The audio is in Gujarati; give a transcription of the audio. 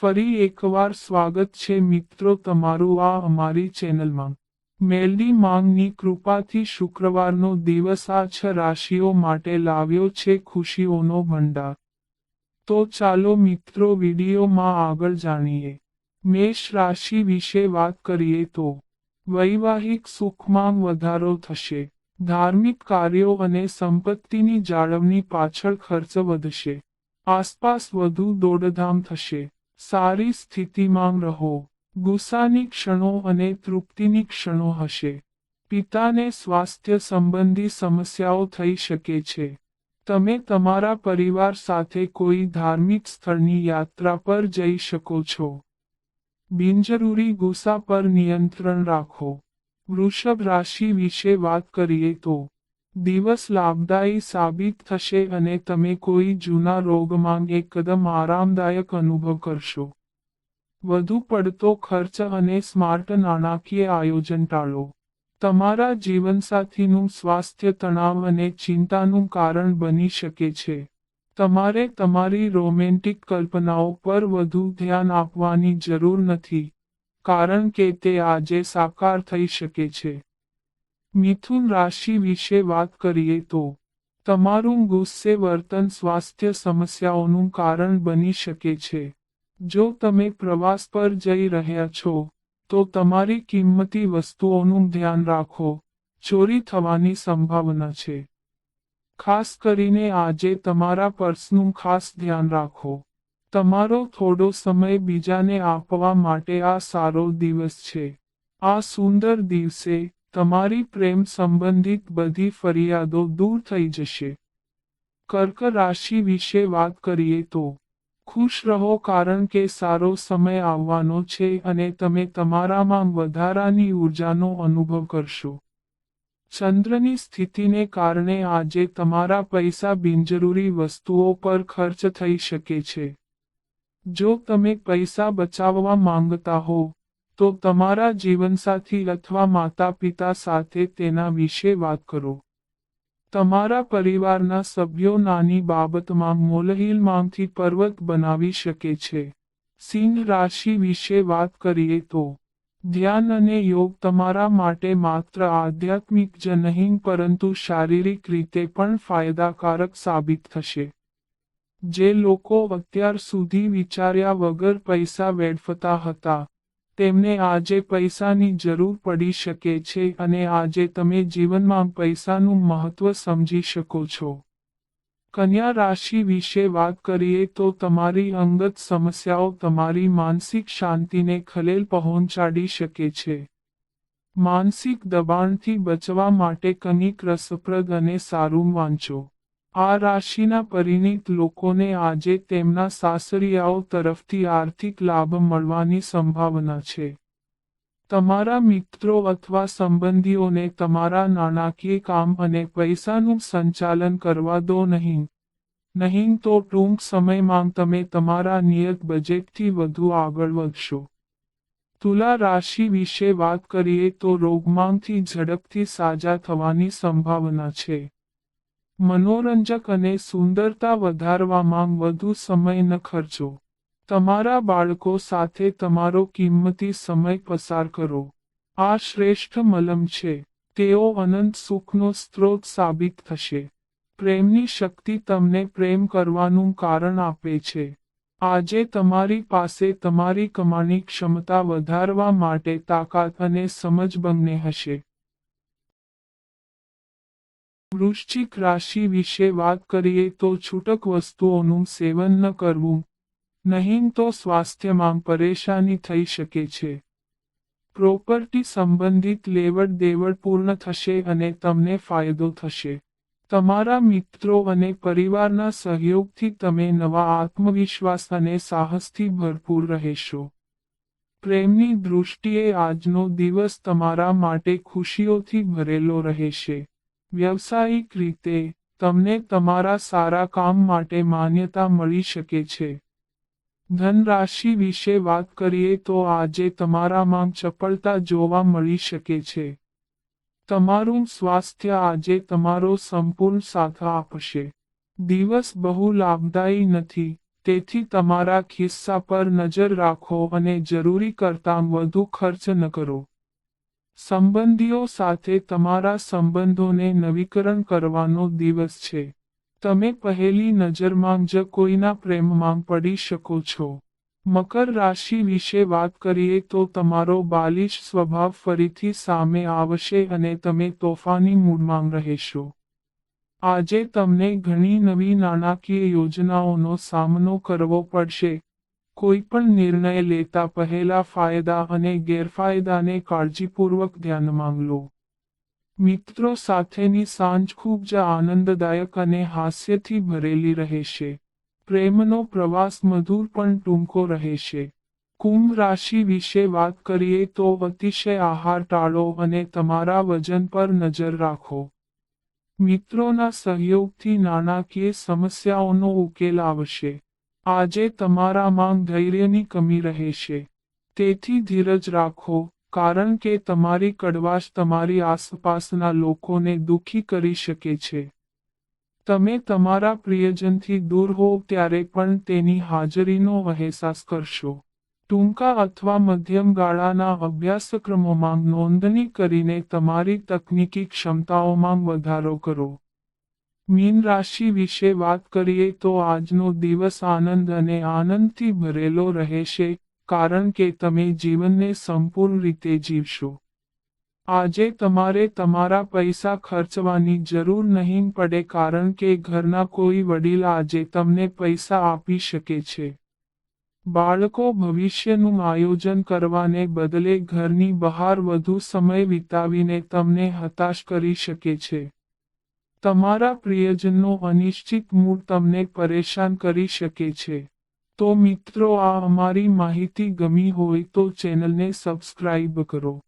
ફરી એકવાર સ્વાગત છે મિત્રો તમારું આ અમારી ચેનલમાં. મેલડી માંગની કૃપાથી શુક્રવારનો દિવસ આ છ રાશિઓ માટે લાવ્યો છે ખુશીઓનો ભંડાર. તો ચાલો મિત્રો વિડીયોમાં આગળ જાણીએ. મેષ રાશિ વિશે વાત કરીએ તો, વૈવાહિક સુખમાં વધારો થશે. ધાર્મિક કાર્યો અને સંપત્તિની જાળવણી પાછળ ખર્ચ વધશે. આસપાસ વધુ દોડધામ થશે. સારી સ્થિતિમાં રહો. ગુસ્સાની ક્ષણો અને તૃપ્તિની ક્ષણો હશે. પિતાને સ્વાસ્થ્ય સંબંધી સમસ્યાઓ થઈ શકે છે. તમે તમારા પરિવાર સાથે કોઈ ધાર્મિક સ્થળની યાત્રા પર જઈ શકો છો. બિનજરૂરી ગુસ્સા પર નિયંત્રણ રાખો. વૃષભ રાશિ વિશે વાત કરીએ તો દિવસ લાભદાયી સાબિત થશે અને તમે કોઈ જૂના રોગમાં એકદમ આરામદાયક અનુભવ કરશો. વધુ પડતો ખર્ચ અને સ્માર્ટ નાણાકીય આયોજન ટાળો. તમારા જીવનસાથીનું સ્વાસ્થ્ય તણાવ અને ચિંતાનું કારણ બની શકે છે. તમારે તમારી રોમેન્ટિક કલ્પનાઓ પર વધુ ધ્યાન આપવાની જરૂર નથી, કારણ કે તે આજે સાકાર થઈ શકે છે. મિથુન રાશિ વિશે વાત કરીએ તો, તમારું ગુસ્સે વર્તન સ્વાસ્થ્ય સમસ્યાઓનું કારણ બની શકે છે. જો તમે પ્રવાસ પર જઈ રહ્યા છો, તો તમારી કિંમતી વસ્તુઓનું ધ્યાન રાખો, ચોરી થવાની સંભાવના છે. ખાસ કરીને આજે તમારા પર્સનું ખાસ ધ્યાન રાખો. તમારો થોડો સમય બીજાને આપવા માટે આ સારો દિવસ છે. આ સુંદર દિવસે તમારી પ્રેમ સંબંધિત બધી ફરિયાદો દૂર થઈ જશે. કર્ક રાશિ વિશે વાત કરીએ તો, ખુશ રહો કારણ કે સારો સમય આવવાનો છે અને તમે તમારામાં વધારાની ઊર્જાનો અનુભવ કરશો. ચંદ્રની સ્થિતિને કારણે આજે તમારા પૈસા બિનજરૂરી વસ્તુઓ પર ખર્ચ થઈ શકે છે. જો તમે પૈસા બચાવવા માંગતા હો તો તમારા જીવનસાથી અથવા માતા પિતા સાથે તેના વિશે વાત કરો. તમારા પરિવારના સભ્યો નાની બાબતમાં મોલહીલમાંથી પર્વત બનાવી શકે છે. સિંહ રાશિ વિશે વાત કરીએ તો, ધ્યાન અને યોગ તમારા માટે માત્ર આધ્યાત્મિક જ નહીં પરંતુ શારીરિક રીતે પણ ફાયદાકારક સાબિત થશે. જે લોકો અત્યાર સુધી વિચાર્યા વગર પૈસા વેડફતા હતા તેમને આજે પૈસાની જરૂર પડી શકે છે અને આજે તમે જીવનમાં પૈસાનું મહત્વ સમજી શકો છો. કન્યા રાશિ વિશે વાત કરીએ તો તમારી અંગત સમસ્યાઓ તમારી માનસિક શાંતિને ખલેલ પહોંચાડી શકે છે. માનસિક દબાણથી બચવા માટે કંઈક રસપ્રદ અને સારું વાંચો. આ રાશિના પરિણીત લોકોને આજે તેમના સાસરિયાઓ તરફથી આર્થિક લાભ મળવાની સંભાવના છે. તમારા મિત્રો અથવા સંબંધીઓને તમારા નાણાકીય કામ અને પૈસાનું સંચાલન કરવા દો નહીં. નહીં તો ટૂંક સમયમાં તમે તમારા નિયત બજેટથી વધુ આગળ વધશો. તુલા રાશિ વિશે વાત કરીએ તો રોગમાંથી ઝડપથી સાજા થવાની સંભાવના છે. મનોરંજક અને સુંદરતા વધારવામાં વધુ સમય ન ખર્ચો. તમારા બાળકો સાથે તમારો કિંમતી સમય પસાર કરો. આ શ્રેષ્ઠ મલમ છે. તેઓ અનંત સુખનો સ્ત્રોત સાબિત થશે. પ્રેમની શક્તિ તમને પ્રેમ કરવાનું કારણ આપે છે. આજે તમારી પાસે તમારી કમાણી ક્ષમતા વધારવા માટે તાકાત અને સમજ બંને હશે. વૃશ્ચિક રાશિ વિશે વાત કરીએ તો છૂટક વસ્તુઓનું સેવન ન કરવું. નહીં તો સ્વાસ્થ્યમાં પરેશાની થઈ શકે છે. પ્રોપર્ટી સંબંધિત લેવડ દેવડ પૂર્ણ થશે અને તમને ફાયદો થશે. તમારા મિત્રો અને પરિવારના સહયોગથી તમે નવા આત્મવિશ્વાસ અને સાહસથી ભરપૂર રહેશો. પ્રેમની દૃષ્ટિએ આજનો દિવસ તમારા માટે ખુશીઓથી ભરેલો રહેશે. વ્યવસાયિક રીતે, તમને તમારા સારા કામ માટે માન્યતા મળી શકે છે. ધનરાશિ વિશે વાત કરીએ તો આજે તમારામાં ચપળતા જોવા મળી શકે છે. તમારું સ્વાસ્થ્ય આજે તમારો સંપૂર્ણ સાથ આપશે. દિવસ બહુ લાભદાયી નથી, તેથી તમારા ખિસ્સા પર નજર રાખો અને જરૂરી કરતાં વધુ ખર્ચ ન કરો. સંબંધીઓ સાથે તમારા સંબંધોને નવીકરણ કરવાનો દિવસ છે. તમે પહેલી નજરમાં જ કોઈના પ્રેમમાં પડી શકો છો. મકર રાશિ વિશે વાત કરીએ તો તમારો બાલિશ સ્વભાવ ફરીથી સામે આવશે અને તમે તોફાની મૂડમાં રહેશો. આજે તમને ઘણી નવી નાણાકીય યોજનાઓનો સામનો કરવો પડશે. કોઈ પણ નિર્ણય લેતા પહેલા ફાયદા અને ગેરફાયદાને કાળજીપૂર્વક ધ્યાનમાં લો. મિત્રો, સાથેની સાંજ ખૂબ જ આનંદદાયક અને હાસ્યથી ભરેલી રહેશે. પ્રેમનો પ્રવાસ મધુર પણ ટૂંકો રહેશે. કુંભ રાશિ વિશે વાત કરીએ તો અતિશય આહાર ટાળો અને તમારા વજન પર નજર રાખો. મિત્રોના સહયોગથી નાણાકીય સમસ્યાઓનો ઉકેલ આવશે. આજે તમારામાં ધૈર્યની કમી રહેશે. તેથી ધીરજ રાખો, કારણ કે તમારી કડવાશ તમારી આસપાસના લોકોને દુઃખી કરી શકે છે. તમે તમારા પ્રિયજનથી દૂર હોવ ત્યારે પણ તેની હાજરીનો અહેસાસ કરશો. ટૂંકા અથવા મધ્યમ ગાળાના અભ્યાસક્રમોમાં નોંધણી કરીને તમારી તકનીકી ક્ષમતાઓમાં વધારો કરો. મીન રાશિ વિશે વાત કરીએ તો આજનો દિવસ આનંદ અને આનંદથી ભરેલો રહેશે, કારણ કે તમે જીવનને સંપૂર્ણ રીતે જીવશો. આજે તમારે તમારા પૈસા ખર્ચવાની જરૂર નહીં પડે કારણ કે ઘરના કોઈ વડીલ આજે તમને પૈસા આપી શકે છે. બાળકો ભવિષ્યનું આયોજન કરવાને બદલે ઘરની બહાર વધુ સમય વિતાવીને તમને હતાશ કરી શકે છે. તમારા પ્રિયજનનો અનિશ્ચિત મૂડ તમને પરેશાન કરી શકે છે. તો મિત્રો, આ અમારી માહિતી ગમી હોય તો ચેનલને સબસ્ક્રાઇબ કરો.